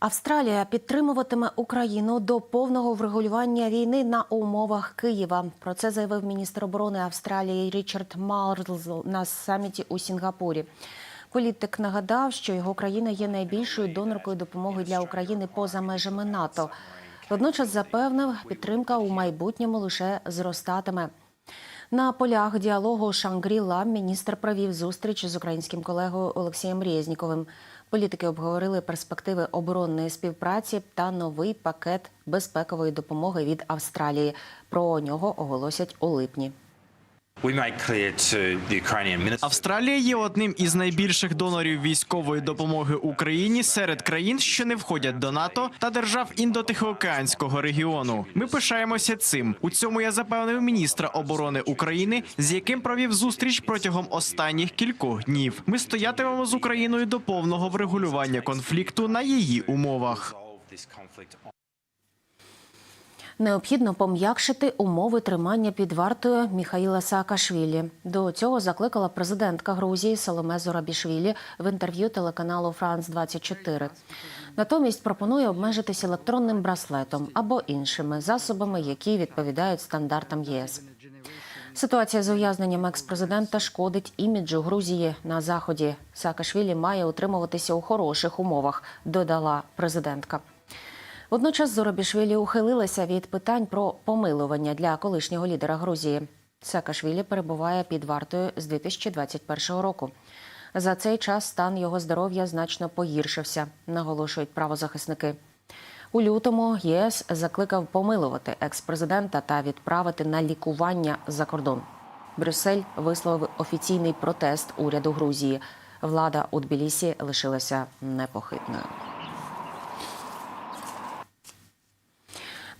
Австралія підтримуватиме Україну до повного врегулювання війни на умовах Києва. Про це заявив міністр оборони Австралії Річард Марлз на саміті у Сінгапурі. Політик нагадав, що його країна є найбільшою доноркою допомоги для України поза межами НАТО. Водночас запевнив, підтримка у майбутньому лише зростатиме. На полях діалогу Шангріла міністр провів зустріч з українським колегою Олексієм Резніковим. Політики обговорили перспективи оборонної співпраці та новий пакет безпекової допомоги від Австралії. Про нього оголосять у липні. Австралія є одним із найбільших донорів військової допомоги Україні серед країн, що не входять до НАТО та держав індотихоокеанського регіону. Ми пишаємося цим. У цьому я запевнив міністра оборони України, з яким провів зустріч протягом останніх кількох днів. Ми стоятимемо з Україною до повного врегулювання конфлікту на її умовах. Необхідно пом'якшити умови тримання під вартою Міхаїла Саакашвілі. До цього закликала президентка Грузії Соломе Зорабішвілі в інтерв'ю телеканалу Франс 24 Натомість пропонує обмежитись електронним браслетом або іншими засобами, які відповідають стандартам ЄС. Ситуація з ув'язненням екс-президента шкодить іміджу Грузії на заході. Саакашвілі має утримуватися у хороших умовах, додала президентка. Водночас Зоробішвілі ухилилася від питань про помилування для колишнього лідера Грузії. Саакашвілі перебуває під вартою з 2021 року. За цей час стан його здоров'я значно погіршився, наголошують правозахисники. У лютому ЄС закликав помилувати екс-президента та відправити на лікування за кордон. Брюссель висловив офіційний протест уряду Грузії. Влада у Тбілісі лишилася непохитною.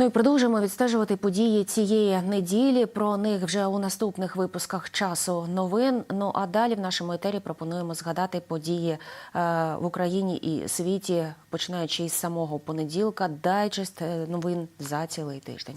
Ну і продовжуємо відстежувати події цієї неділі. Про них вже у наступних випусках часу новин. Ну а далі в нашому етері пропонуємо згадати події е, в Україні і світі, починаючи із самого понеділка. Дайджест е, новин за цілий тиждень.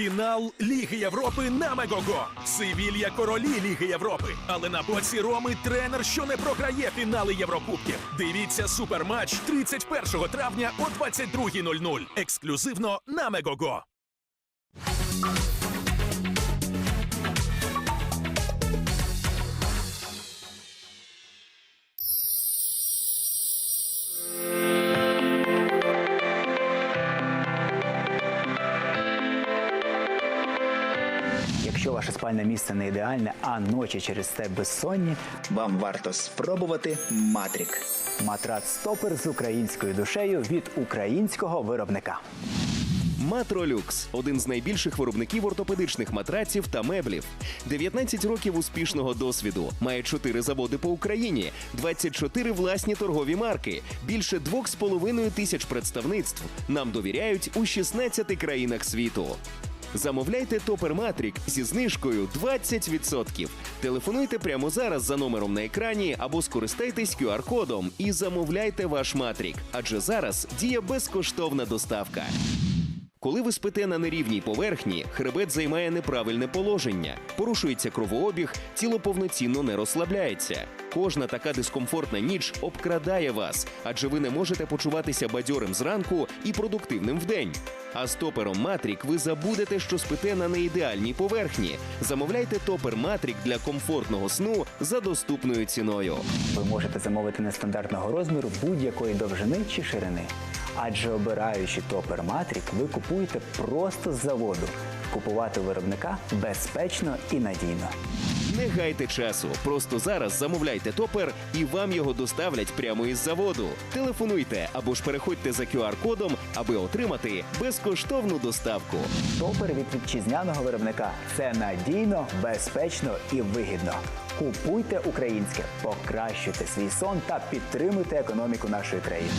Фінал Ліги Європи на Мегого. Севілья королі Ліги Європи. Але на боці Роми тренер, що не програє фінали Єврокубків. Дивіться суперматч 31 травня о 22.00. Ексклюзивно на Мегого. Спальне місце не ідеальне, а ночі через це безсонні, Вам варто спробувати Матрік. матрац стопер з українською душею від українського виробника. Матролюкс один з найбільших виробників ортопедичних матраців та меблів. 19 років успішного досвіду. Має 4 заводи по Україні, 24 власні торгові марки, більше 2,5 тисяч представництв. Нам довіряють у 16 країнах світу. Замовляйте Топер Матрік зі знижкою 20%. Телефонуйте прямо зараз за номером на екрані або скористайтесь QR-кодом і замовляйте ваш матрік, адже зараз діє безкоштовна доставка. Коли ви спите на нерівній поверхні, хребет займає неправильне положення, порушується кровообіг, тіло повноцінно не розслабляється. Кожна така дискомфортна ніч обкрадає вас, адже ви не можете почуватися бадьорим зранку і продуктивним вдень. А з топером Матрік ви забудете, що спите на неідеальній поверхні. Замовляйте топер Матрік для комфортного сну за доступною ціною. Ви можете замовити нестандартного розміру будь-якої довжини чи ширини. Адже обираючи топер Матрік, ви купуєте просто з заводу. Купувати виробника безпечно і надійно. Не гайте часу. Просто зараз замовляйте топер і вам його доставлять прямо із заводу. Телефонуйте або ж переходьте за QR-кодом, аби отримати безкоштовну доставку. Топер від вітчизняного виробника це надійно, безпечно і вигідно. Купуйте українське, покращуйте свій сон та підтримуйте економіку нашої країни.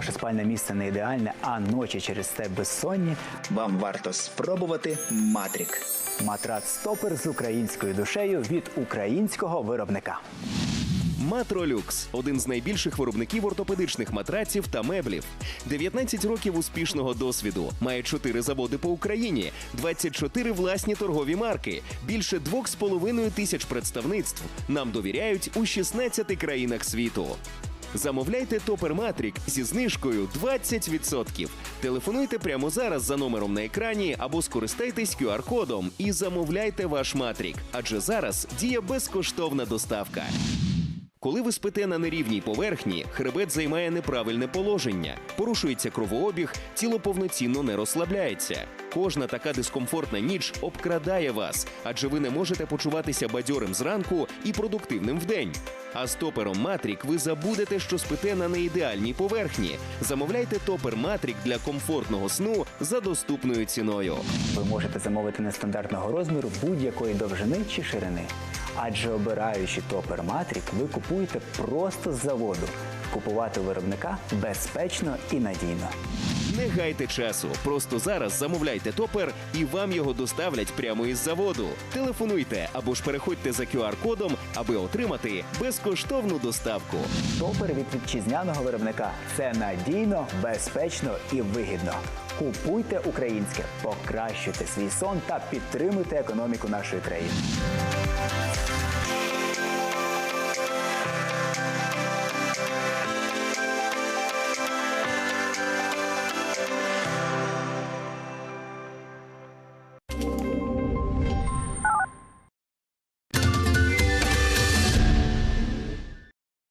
Ваше спальне місце не ідеальне, а ночі через це безсонні, Вам варто спробувати Матрік. матрац стопер з українською душею від українського виробника. Матролюкс один з найбільших виробників ортопедичних матраців та меблів. 19 років успішного досвіду. Має 4 заводи по Україні, 24 власні торгові марки, більше 2,5 тисяч представництв. Нам довіряють у 16 країнах світу. Замовляйте Топер Матрік зі знижкою 20%. Телефонуйте прямо зараз за номером на екрані або скористайтесь QR-кодом і замовляйте ваш матрік. Адже зараз діє безкоштовна доставка. Коли ви спите на нерівній поверхні, хребет займає неправильне положення, порушується кровообіг, тіло повноцінно не розслабляється. Кожна така дискомфортна ніч обкрадає вас, адже ви не можете почуватися бадьорим зранку і продуктивним вдень. А з топером Матрік ви забудете, що спите на неідеальній поверхні. Замовляйте топер Матрік для комфортного сну за доступною ціною. Ви можете замовити нестандартного розміру будь-якої довжини чи ширини. Адже обираючи топер Матрік, ви купуєте просто з заводу. Купувати у виробника безпечно і надійно. Не гайте часу. Просто зараз замовляйте топер і вам його доставлять прямо із заводу. Телефонуйте або ж переходьте за QR-кодом, аби отримати безкоштовну доставку. Топер від вітчизняного виробника це надійно, безпечно і вигідно. Купуйте українське, покращуйте свій сон та підтримуйте економіку нашої країни.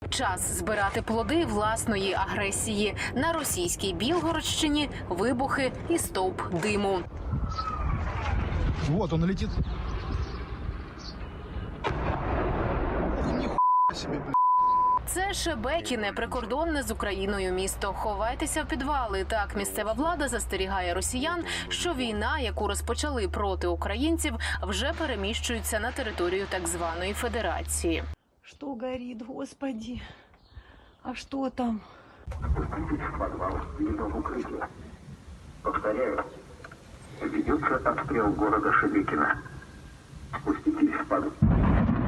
Час збирати плоди власної агресії на російській Білгородщині. Вибухи і стовп диму. Вот он летит. Себе, блядь. Це Шебекіне, прикордонне з Україною місто. Ховайтеся в підвали. Так місцева влада застерігає росіян, що війна, яку розпочали проти українців, вже переміщується на територію так званої федерації. Что горит, господи? А что там? Повторяю, ведется обстрел города Шебекина. Спуститесь в подвал.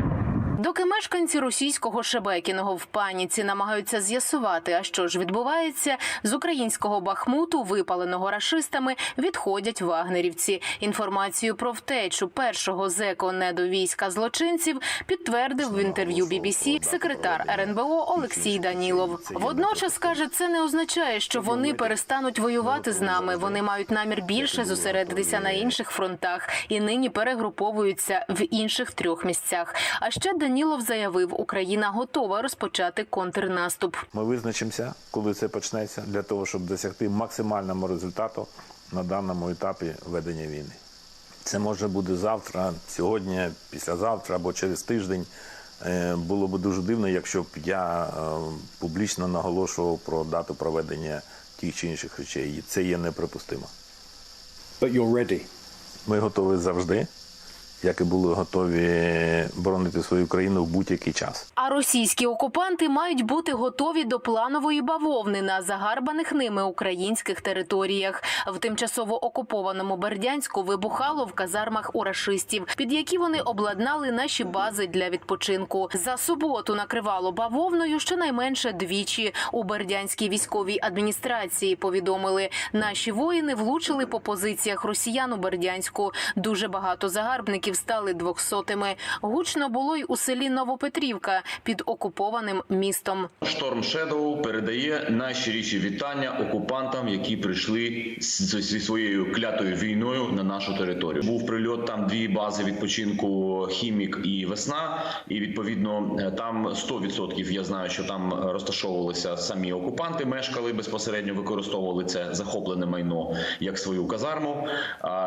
Доки мешканці російського Шебекіного в паніці намагаються з'ясувати, а що ж відбувається, з українського Бахмуту, випаленого рашистами, відходять вагнерівці. Інформацію про втечу першого зеко недовійська злочинців підтвердив в інтерв'ю BBC секретар РНБО Олексій Данілов. Водночас каже, це не означає, що вони перестануть воювати з нами. Вони мають намір більше зосередитися на інших фронтах і нині перегруповуються в інших трьох місцях. А ще Данілов заявив, Україна готова розпочати контрнаступ. Ми визначимося, коли це почнеться, для того, щоб досягти максимального результату на даному етапі ведення війни. Це може бути завтра, сьогодні, післязавтра або через тиждень. Е, Було б дуже дивно, якщо б я е, публічно наголошував про дату проведення тих чи інших речей. І це є неприпустимо. But you're ready. Ми готові завжди, як і були готові боронити свою країну в будь-який час. А російські окупанти мають бути готові до планової бавовни на загарбаних ними українських територіях. В тимчасово окупованому Бердянську вибухало в казармах у рашистів, під які вони обладнали наші бази для відпочинку. За суботу накривало бавовною щонайменше двічі. У Бердянській військовій адміністрації повідомили, наші воїни влучили по позиціях росіян у Бердянську. Дуже багато загарбників окупантів стали двохсотими. Гучно було й у селі Новопетрівка під окупованим містом. Шторм Шедоу передає найщиріші вітання окупантам, які прийшли зі своєю клятою війною на нашу територію. Був прильот там дві бази відпочинку хімік і весна. І відповідно е, там 100% я знаю, що там розташовувалися самі окупанти, мешкали безпосередньо, використовували це захоплене майно як свою казарму.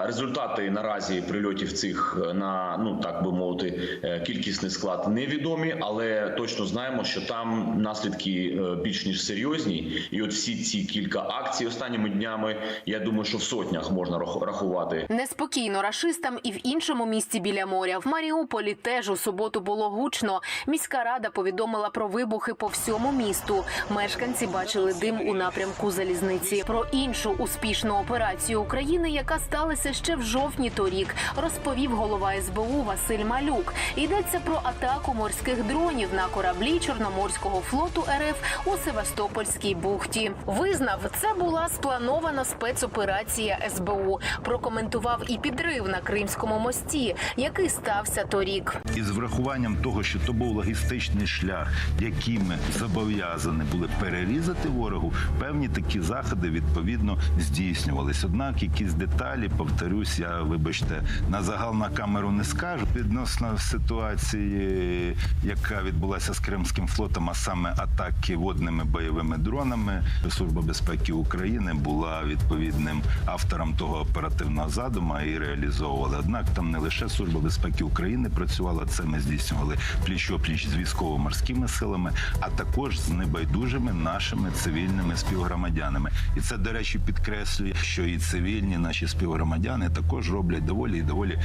Результати наразі прильотів цих е, на ну так би мовити, е, кількісний склад невідомі, але точно знаємо, що там наслідки е, більш ніж серйозні. І от всі ці кілька акцій останніми днями, я думаю, що в сотнях можна рах- рахувати. Неспокійно рашистам і в іншому місті біля моря. В Маріуполі теж у суботу було гучно. Міська рада повідомила про вибухи по всьому місту. Мешканці бачили дим у напрямку залізниці. Про іншу успішну операцію України, яка сталася ще в жовтні торік, розповів голова СБУ Василь Малюк. Йдеться про атаку морських дронів на кораблі Чорноморського флоту РФ у Севастопольській бухті. Визнав, це була спланована спецоперація СБУ. Прокоментував і підрив на Кримському мості, який стався торік. І з врахуванням того, що то був логістичний шлях, який ми зобов'язані були перерізати ворогу, певні такі заходи відповідно здійснювалися. Однак якісь деталі, повторюсь, я вибачте, на загал на камеру не скажу. Відносно ситуації, яка відбулася з Кримським флотом, а саме атаки водними бойовими дронами, Служба безпеки України була відповідним автором того оперативного задуму і реалізовувала. Однак там не лише Служба безпеки України працювала, це ми здійснювали пліч-о-пліч з військово-морськими силами, а також з небайдужими нашими цивільними співгромадянами. І це, до речі, підкреслює, що і цивільні наші співгромадяни також роблять доволі і доволі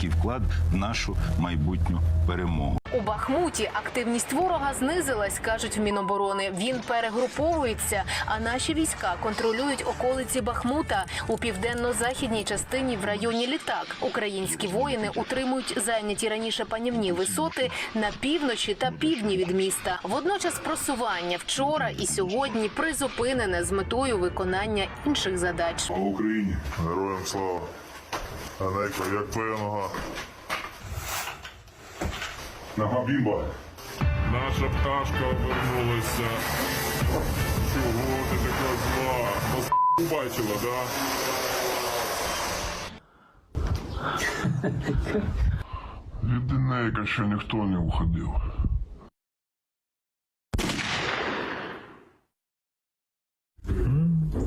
великий вклад в нашу майбутню перемогу. У Бахмуті активність ворога знизилась, кажуть в Міноборони. Він перегруповується, а наші війська контролюють околиці Бахмута у південно-західній частині в районі Літак. Українські воїни утримують зайняті раніше панівні висоти на півночі та півдні від міста. Водночас просування вчора і сьогодні призупинене з метою виконання інших задач. Слава Україні! Героям слава! Анейко, як твоя нога? Нога бімба! Наша пташка повернулася. Чого ти така зла? Москву бачила, да? Від Енейка ще ніхто не уходив.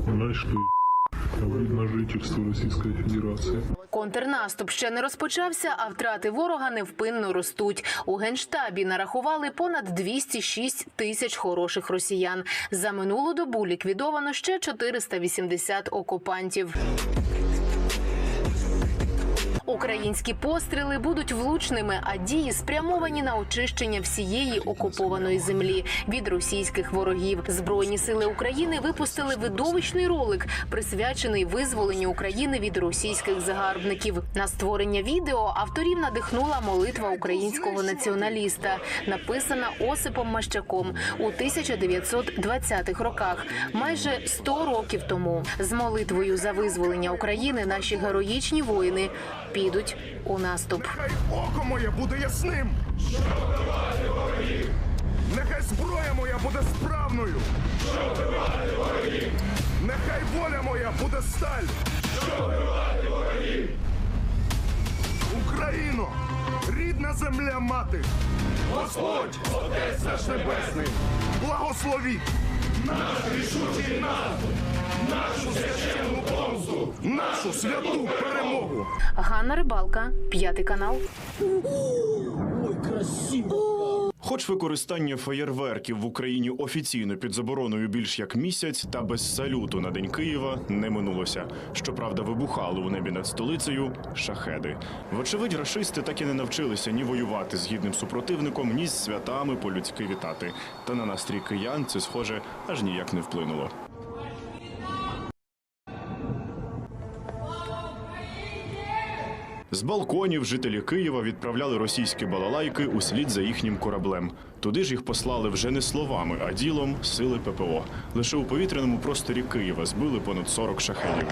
Нашли на жительство Російської Федерації. Контрнаступ ще не розпочався, а втрати ворога невпинно ростуть. У генштабі нарахували понад 206 тисяч хороших росіян. За минулу добу ліквідовано ще 480 окупантів. Українські постріли будуть влучними, а дії спрямовані на очищення всієї окупованої землі від російських ворогів. Збройні сили України випустили видовищний ролик, присвячений визволенню України від російських загарбників. На створення відео авторів надихнула молитва українського націоналіста, написана Осипом Мащаком у 1920-х роках, майже 100 років тому. З молитвою за визволення України наші героїчні воїни підуть у наступ. Нехай Око моє буде ясним. Нехай зброя моя буде справною. Нехай воля моя буде сталь. Україно, рідна земля мати. Господь, Отець наш Небесний, благословіть наш рішучий наступ, нашу священну помсту, нашу святу перемогу. Ганна Рибалка, п'ятий канал. Хоч використання феєрверків в Україні офіційно під забороною більш як місяць, та без салюту на день Києва не минулося. Щоправда, вибухали у небі над столицею шахеди. Вочевидь, рашисти так і не навчилися ні воювати з гідним супротивником, ні з святами по-людськи вітати. Та на настрій киян це схоже аж ніяк не вплинуло. З балконів жителі Києва відправляли російські балалайки услід за їхнім кораблем. Туди ж їх послали вже не словами, а ділом сили ППО. Лише у повітряному просторі Києва збили понад 40 шахедів.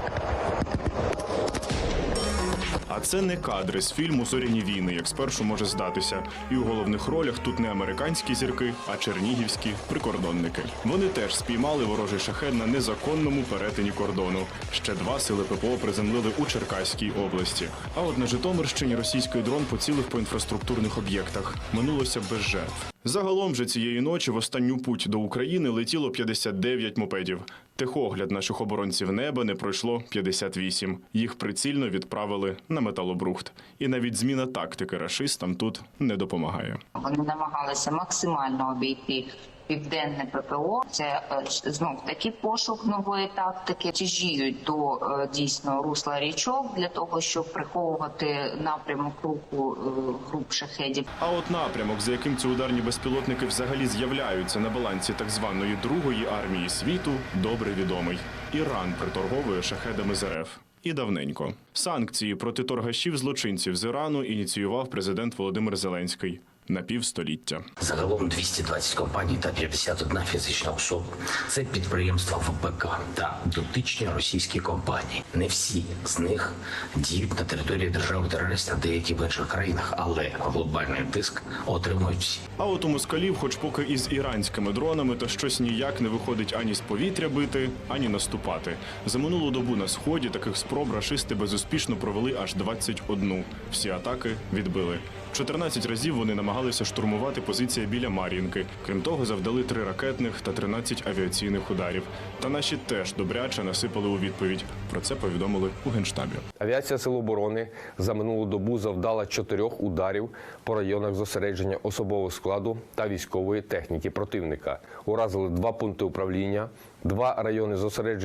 А Це не кадри з фільму Зоряні війни, як спершу може здатися. І у головних ролях тут не американські зірки, а чернігівські прикордонники. Вони теж спіймали ворожий шахет на незаконному перетині кордону. Ще два сили ППО приземлили у Черкаській області. А от на Житомирщині російський дрон поцілив по інфраструктурних об'єктах. Минулося без жертв. Загалом же цієї ночі в останню путь до України летіло 59 мопедів. Техогляд наших оборонців неба не пройшло 58. Їх прицільно відправили на металобрухт. І навіть зміна тактики рашистам тут не допомагає. Вони намагалися максимально обійти південне ППО. Це знов таки пошук нової тактики. Тяжіють до е, дійсно русла річок для того, щоб приховувати напрямок руху е, груп шахедів. А от напрямок, за яким ці ударні безпілотники взагалі з'являються на балансі так званої другої армії світу, добре відомий. Іран приторговує шахедами з РФ. І давненько санкції проти торгашів злочинців з Ірану ініціював президент Володимир Зеленський на півстоліття. Загалом 220 компаній та 51 фізична особа. Це підприємства ВПК та дотичні російські компанії. Не всі з них діють на території держави терориста, деякі в інших країнах, але глобальний тиск отримують всі. А от у москалів, хоч поки із іранськими дронами, то щось ніяк не виходить ані з повітря бити, ані наступати. За минулу добу на сході таких спроб рашисти безуспішно провели аж 21. Всі атаки відбили. 14 разів вони намагалися штурмувати позиції біля Мар'їнки. Крім того, завдали три ракетних та 13 авіаційних ударів. Та наші теж добряче насипали у відповідь. Про це повідомили у генштабі. Авіація Сил оборони за минулу добу завдала чотирьох ударів по районах зосередження особового складу та військової техніки противника. Уразили два пункти управління, два райони зосередження